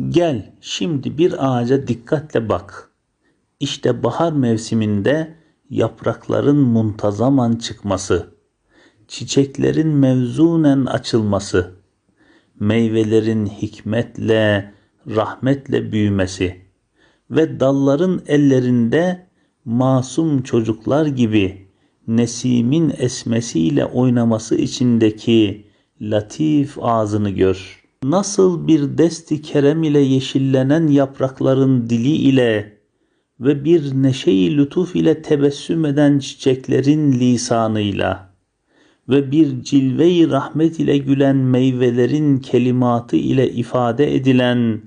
Gel şimdi bir ağaca dikkatle bak. İşte bahar mevsiminde yaprakların muntazaman çıkması, çiçeklerin mevzunen açılması, meyvelerin hikmetle, rahmetle büyümesi ve dalların ellerinde masum çocuklar gibi nesimin esmesiyle oynaması içindeki latif ağzını gör. Nasıl bir desti kerem ile yeşillenen yaprakların dili ile ve bir neşe-i lütuf ile tebessüm eden çiçeklerin lisanıyla ve bir cilve-i rahmet ile gülen meyvelerin kelimatı ile ifade edilen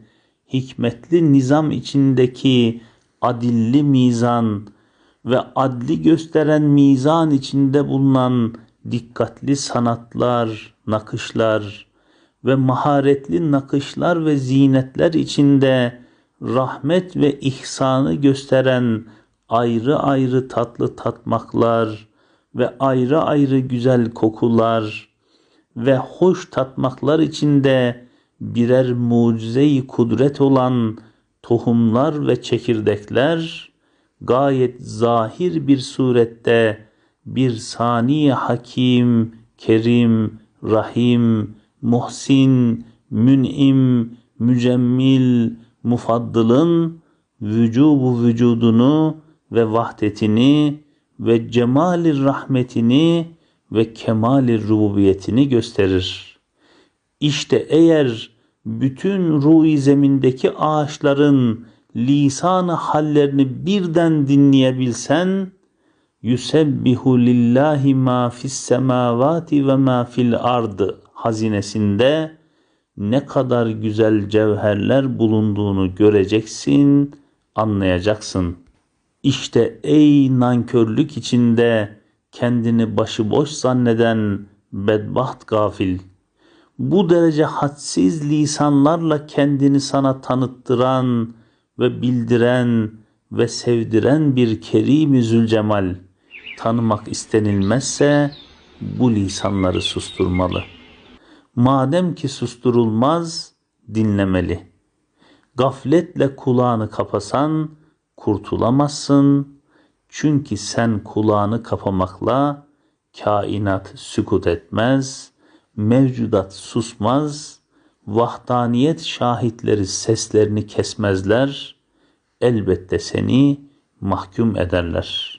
hikmetli nizam içindeki adilli mizan ve adli gösteren mizan içinde bulunan dikkatli sanatlar, nakışlar ve maharetli nakışlar ve zinetler içinde rahmet ve ihsanı gösteren ayrı ayrı tatlı tatmaklar ve ayrı ayrı güzel kokular ve hoş tatmaklar içinde birer mucize-i kudret olan tohumlar ve çekirdekler gayet zahir bir surette bir sani hakim, kerim, rahim, muhsin, mün'im, mücemmil, mufaddılın vücubu vücudunu ve vahdetini ve cemali rahmetini ve kemali rububiyetini gösterir. İşte eğer bütün ruh zemindeki ağaçların lisanı hallerini birden dinleyebilsen yusebbihu lillahi ma fis semavati ve ma fil ardı hazinesinde ne kadar güzel cevherler bulunduğunu göreceksin, anlayacaksın. İşte ey nankörlük içinde kendini başıboş zanneden bedbaht gafil. Bu derece hadsiz lisanlarla kendini sana tanıttıran ve bildiren ve sevdiren bir Kerim-i Zülcemal tanımak istenilmezse bu lisanları susturmalı. Madem ki susturulmaz dinlemeli. Gafletle kulağını kapasan kurtulamazsın. Çünkü sen kulağını kapamakla kainat sükut etmez, mevcudat susmaz, vahdaniyet şahitleri seslerini kesmezler, elbette seni mahkum ederler.''